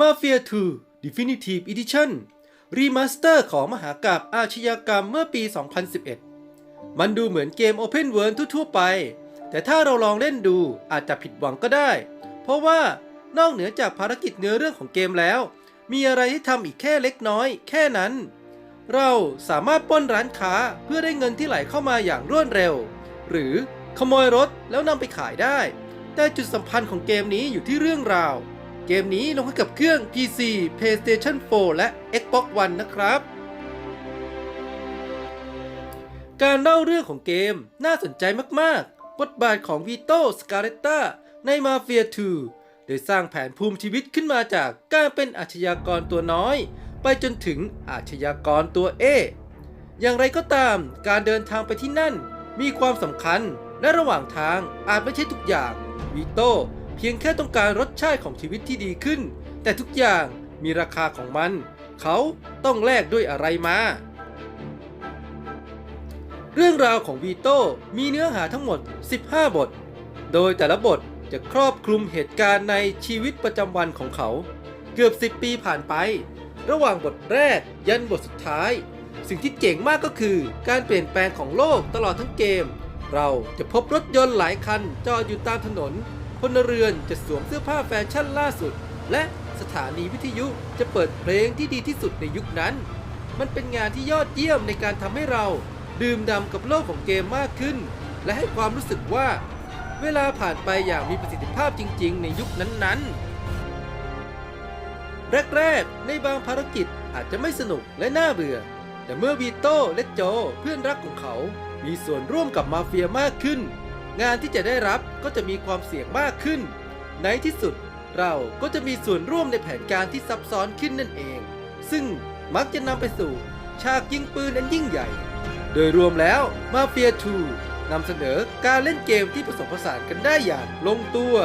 Mafia 2 Definitive Edition รีมาสเตอร์ของมหากาบอาชญากรรมเมื่อปี 2011 มันดูเหมือนเกม Open World ทั่วๆไป แต่ถ้าเราลองเล่นดูอาจจะผิดหวังก็ได้ เพราะว่านอกเหนือจากภารกิจเนื้อเรื่องของเกมแล้ว มีอะไรให้ทำอีกแค่เล็กน้อย แค่นั้น เราสามารถป้นร้านค้าเพื่อได้เงินที่ไหลเข้ามาอย่างรวดเร็ว หรือขโมยรถแล้วนำไปขายได้ แต่จุดสำคัญของเกมนี้อยู่ที่เรื่องราว เกมนี้ลงให้กับเครื่อง PC PlayStation 4 และ Xbox One นะครับ การเล่าเรื่องของเกมน่าสนใจมากๆ บทบาทของวีโต้สกาเลตตาในมาเฟีย2ได้สร้างแผนภูมิชีวิตขึ้นมาจากการเป็นอาชญากรตัวน้อย ไปจนถึงอาชญากรตัวเอ อย่างไรก็ตามการเดินทางไปที่นั่นมีความสำคัญและระหว่างทางอาจไม่ใช่ทุกอย่างวีโต้ เพียงแค่ต้องการรสชาติของชีวิตที่ดีขึ้น แต่ทุกอย่างมีราคาของมัน เขาต้องแลกด้วยอะไรมา เรื่องราวของวีโต้มีเนื้อหาทั้งหมด 15 บท โดยแต่ละบทจะครอบคลุมเหตุการณ์ในชีวิตประจำวันของเขา เกือบ 10 ปีผ่านไป ระหว่างบทแรกยันบทสุดท้าย สิ่งที่เจ๋งมากก็คือ การเปลี่ยนแปลงของโลกตลอดทั้งเกม เราจะพบรถยนต์หลายคันจอดอยู่ตามถนน ลเรือนจะสวมเสื้อผ้าแฟชั่นล่าสุด และสถานีวิทยุจะเปิดเพลงที่ดีที่สุดในยุคนั้น มันเป็นงานที่ยอดเยี่ยมในการทำให้เราดื่มด่ำกับโลกของเกมมากขึ้น และให้ความรู้สึกว่า เวลาผ่านไปอย่างมีประสิทธิภาพจริง ๆ ในยุคนั้นๆ แรกๆ ในบางภารกิจอาจจะไม่สนุกและน่าเบื่อ แต่เมื่อวีโต้และโจเพื่อนรักของเขา มีส่วนร่วมกับมาเฟียมากขึ้น งานที่จะได้รับก็จะมีความเสี่ยงมากขึ้น ในที่สุดเราก็จะมีส่วนร่วมในแผนการที่ซับซ้อนขึ้นนั่นเอง ซึ่งมักจะนำไปสู่ฉากยิงปืนอันยิ่งใหญ่ โดยรวมแล้วมาเฟีย2นำเสนอการเล่นเกมที่ผสมผสานกันได้อย่างลงตัว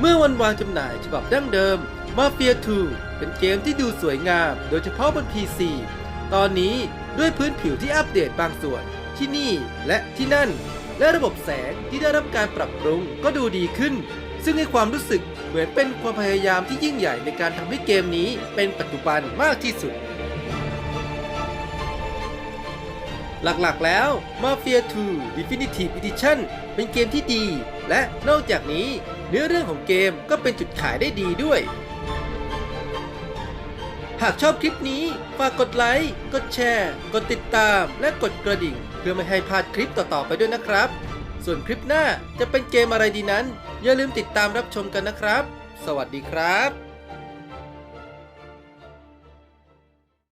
เมื่อวันวางจำหน่ายฉบับดั้งเดิม Mafia 2เป็นเกมที่ดูสวยงาม โดยเฉพาะบน PC ตอนนี้ด้วยพื้นผิวที่อัปเดตบางส่วนที่นี่และที่นั่น และระบบแสงที่ได้รับการปรับปรุงก็ดูดีขึ้น ซึ่งให้ความรู้สึกเหมือนเป็นความพยายามที่ยิ่งใหญ่ในการทำให้เกมนี้เป็นปัจจุบันมากที่สุด หลักๆแล้ว Mafia 2 Definitive Edition เป็นเกมที่ดี และนอกจากนี้เนื้อเรื่องของเกมก็เป็นจุดขายได้ดีด้วย หากชอบคลิปนี้ ฝากกดไลค์ กดแชร์ กดติดตาม และกดกระดิ่ง เพื่อไม่ให้พลาดคลิปต่อๆไปด้วยนะครับ ส่วนคลิปหน้าจะเป็นเกมอะไรดีนั้น อย่าลืมติดตามรับชมกันนะครับ สวัสดีครับ